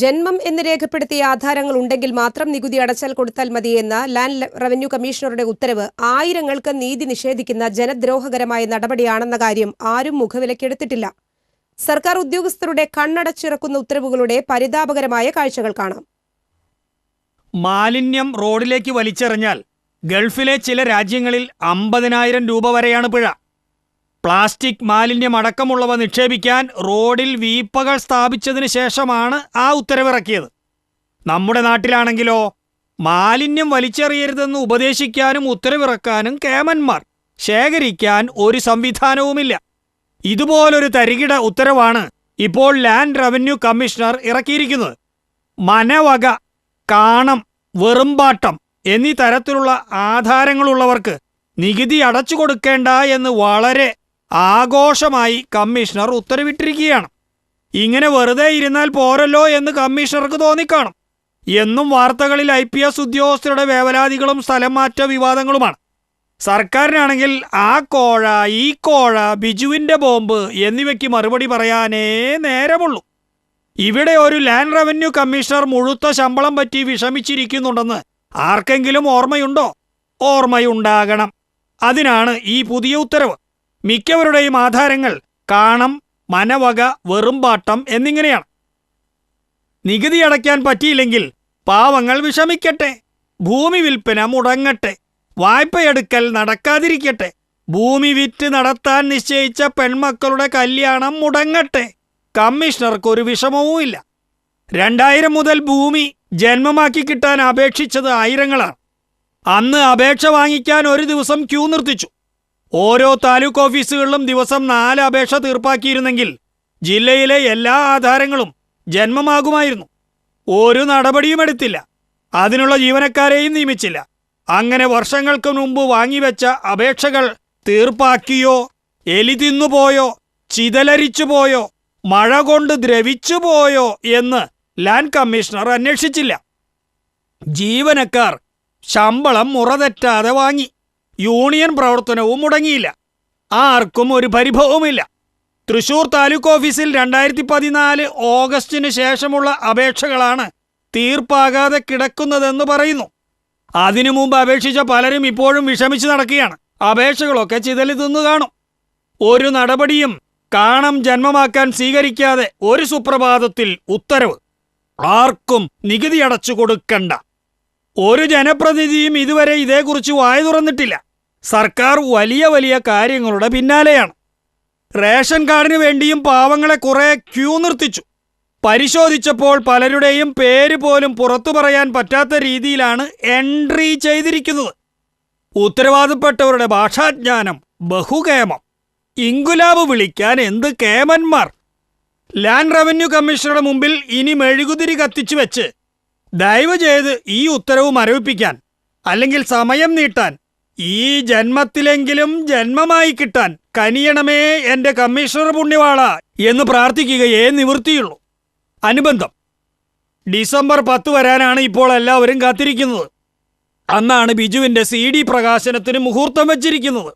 ജന്മം എന്ന് രേഖപ്പെടുത്തിയ ആധാരങ്ങൾ ഉണ്ടെങ്കിൽ മാത്രം നികുതി അടച്ചാൽ കൊടുത്താൽ മതിയെന്ന ലാൻഡ് റവന്യൂ കമ്മീഷണറുടെ ഉത്തരവ് ആയിരങ്ങൾക്ക് നീതി നിഷേധിക്കുന്ന ജനദ്രോഹകരമായ നടപടിയാണെന്ന കാര്യം ആരും മുഖവിലക്കെടുത്തിട്ടില്ല. സർക്കാർ ഉദ്യോഗസ്ഥരുടെ കണ്ണടച്ചിറക്കുന്ന ഉത്തരവുകളുടെ പരിതാപകരമായ കാഴ്ചകൾ കാണാം. മാലിന്യം റോഡിലേക്ക് വലിച്ചെറിഞ്ഞാൽ ഗൾഫിലെ ചില രാജ്യങ്ങളിൽ അമ്പതിനായിരം രൂപ വരെയാണ് പിഴ. പ്ലാസ്റ്റിക് മാലിന്യം അടക്കമുള്ളവ നിക്ഷേപിക്കാൻ റോഡിൽ വീപ്പകൾ സ്ഥാപിച്ചതിന് ശേഷമാണ് ആ ഉത്തരവിറക്കിയത്. നമ്മുടെ നാട്ടിലാണെങ്കിലോ മാലിന്യം വലിച്ചെറിയരുതെന്ന് ഉപദേശിക്കാനും ഉത്തരവിറക്കാനും കേമന്മാർ ശേഖരിക്കാൻ ഒരു സംവിധാനവുമില്ല. ഇതുപോലൊരു തരികിട ഉത്തരവാണ് ഇപ്പോൾ ലാൻഡ് റവന്യൂ കമ്മീഷണർ ഇറക്കിയിരിക്കുന്നത്. മനവക കാണം വെറുമ്പാട്ടം എന്നീ തരത്തിലുള്ള ആധാരങ്ങളുള്ളവർക്ക് നികുതി അടച്ചു കൊടുക്കേണ്ട എന്ന് വളരെ ആഘോഷമായി കമ്മീഷണർ ഉത്തരവിട്ടിരിക്കുകയാണ്. ഇങ്ങനെ വെറുതെ ഇരുന്നാൽ പോരല്ലോ എന്ന് കമ്മീഷണർക്ക് തോന്നിക്കാണും. എന്നും വാർത്തകളിൽ ഐ പി എസ് ഉദ്യോഗസ്ഥരുടെ വേവലാതികളും സ്ഥലം മാറ്റ വിവാദങ്ങളുമാണ്. സർക്കാരിനാണെങ്കിൽ ആ കോഴ ഈ കോഴ ബിജുവിന്റെ ബോംബ് എന്നിവയ്ക്ക് മറുപടി പറയാനേ നേരമുള്ളൂ. ഇവിടെ ഒരു ലാൻഡ് റവന്യൂ കമ്മീഷണർ മുഴുത്ത ശമ്പളം പറ്റി വിഷമിച്ചിരിക്കുന്നുണ്ടെന്ന് ആർക്കെങ്കിലും ഓർമ്മയുണ്ടോ? ഓർമ്മയുണ്ടാകണം. അതിനാണ് ഈ പുതിയ ഉത്തരവ്. മിക്കവരുടെയും ആധാരങ്ങൾ കാണം മനവക വെറുമ്പാട്ടം എന്നിങ്ങനെയാണ്. നികുതി അടയ്ക്കാൻ പറ്റിയില്ലെങ്കിൽ പാവങ്ങൾ വിഷമിക്കട്ടെ ഭൂമി വിൽപ്പന മുടങ്ങട്ടെ വായ്പയെടുക്കൽ നടക്കാതിരിക്കട്ടെ ഭൂമി വിറ്റ് നടത്താൻ നിശ്ചയിച്ച പെൺമക്കളുടെ കല്യാണം മുടങ്ങട്ടെ കമ്മീഷണർക്ക് ഒരു വിഷമവുമില്ല രണ്ടായിരം മുതൽ ഭൂമി ജന്മമാക്കി കിട്ടാൻ അപേക്ഷിച്ചത് ആയിരങ്ങളാണ്. അന്ന് അപേക്ഷ വാങ്ങിക്കാൻ ഒരു ദിവസം ക്യൂ നിർത്തിച്ചു. ഓരോ താലൂക്ക് ഓഫീസുകളിലും ദിവസം നാല് അപേക്ഷ തീർപ്പാക്കിയിരുന്നെങ്കിൽ ജില്ലയിലെ എല്ലാ ആധാരങ്ങളും ജന്മമാകുമായിരുന്നു. ഒരു നടപടിയും എടുത്തില്ല. അതിനുള്ള ജീവനക്കാരെയും നിയമിച്ചില്ല. അങ്ങനെ വർഷങ്ങൾക്ക് മുമ്പ് വാങ്ങിവെച്ച അപേക്ഷകൾ തീർപ്പാക്കിയോ എലി തിന്നുപോയോ ചിതലരിച്ചു പോയോ മഴ കൊണ്ട് ദ്രവിച്ചു പോയോ എന്ന് ലാൻഡ് കമ്മീഷണർ അന്വേഷിച്ചില്ല. ജീവനക്കാർ ശമ്പളം മുറതെറ്റാതെ വാങ്ങി. യൂണിയൻ പ്രവർത്തനവും മുടങ്ങിയില്ല. ആർക്കും ഒരു പരിഭവവുമില്ല. തൃശൂർ താലൂക്ക് ഓഫീസിൽ രണ്ടായിരത്തി പതിനാല് ഓഗസ്റ്റിന് ശേഷമുള്ള അപേക്ഷകളാണ് തീർപ്പാകാതെ കിടക്കുന്നതെന്ന് പറയുന്നു. അതിനു മുമ്പ് അപേക്ഷിച്ച പലരും ഇപ്പോഴും വിഷമിച്ച് നടക്കുകയാണ്. അപേക്ഷകളൊക്കെ ചിതലി തിന്നു കാണും. ഒരു നടപടിയും കാണം ജന്മമാക്കാൻ സ്വീകരിക്കാതെ ഒരു സുപ്രഭാതത്തിൽ ഉത്തരവ്. ആർക്കും നികുതി അടച്ചു കൊടുക്കണ്ട. ഒരു ജനപ്രതിനിധിയും ഇതുവരെ ഇതേക്കുറിച്ച് വായ തുറന്നിട്ടില്ല. സർക്കാർ വലിയ വലിയ കാര്യങ്ങളുടെ പിന്നാലെയാണ്. റേഷൻ കാർഡിന് വേണ്ടിയും പാവങ്ങളെ കുറെ ക്യൂ നിർത്തിച്ചു. പരിശോധിച്ചപ്പോൾ പലരുടെയും പേര് പോലും പുറത്തു പറയാൻ പറ്റാത്ത രീതിയിലാണ് എൻട്രി ചെയ്തിരിക്കുന്നത്. ഉത്തരവാദപ്പെട്ടവരുടെ ഭാഷാജ്ഞാനം ബഹുകേമം ഇങ്കുലാബ് വിളിക്കാൻ എന്ത് കേമന്മാർ. ലാൻഡ് റവന്യൂ കമ്മീഷണറുടെ മുമ്പിൽ ഇനി മെഴുകുതിരി കത്തിച്ചു വെച്ച് ദയവ് ചെയ്ത് ഈ ഉത്തരവ് മരവിപ്പിക്കാൻ അല്ലെങ്കിൽ സമയം നീട്ടാൻ ഈ ജന്മത്തിലെങ്കിലും ജന്മമായി കിട്ടാൻ കനിയണമേ എന്റെ കമ്മീഷണർ പുണ്യവാള എന്ന് പ്രാർത്ഥിക്കുകയേ നിവൃത്തിയുള്ളൂ. അനുബന്ധം ഡിസംബർ പത്ത് വരാനാണ് ഇപ്പോൾ എല്ലാവരും കാത്തിരിക്കുന്നത്. അന്നാണ് ബിജുവിന്റെ സി ഡി പ്രകാശനത്തിന് മുഹൂർത്തം വച്ചിരിക്കുന്നത്.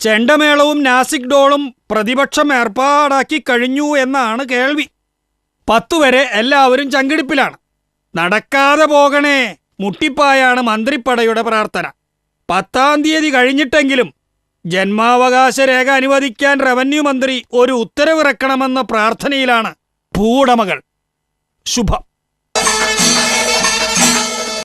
ചെണ്ടമേളവും നാസിക് ഡോളും പ്രതിപക്ഷം ഏർപ്പാടാക്കി കഴിഞ്ഞു എന്നാണ് കേൾവി. പത്തു വരെ എല്ലാവരും ചങ്കിടിപ്പിലാണ്. നടക്കാതെ പോകണേ മുട്ടിപ്പായാണ് മന്ത്രിപ്പടയുടെ പ്രാർത്ഥന. പത്താം തീയതി കഴിഞ്ഞിട്ടെങ്കിലും ജന്മാവകാശ രേഖ അനുവദിക്കാൻ റവന്യൂ മന്ത്രി ഒരു ഉത്തരവിറക്കണമെന്ന പ്രാർത്ഥനയിലാണ് ഭൂവുടമകൾ. ശുഭം.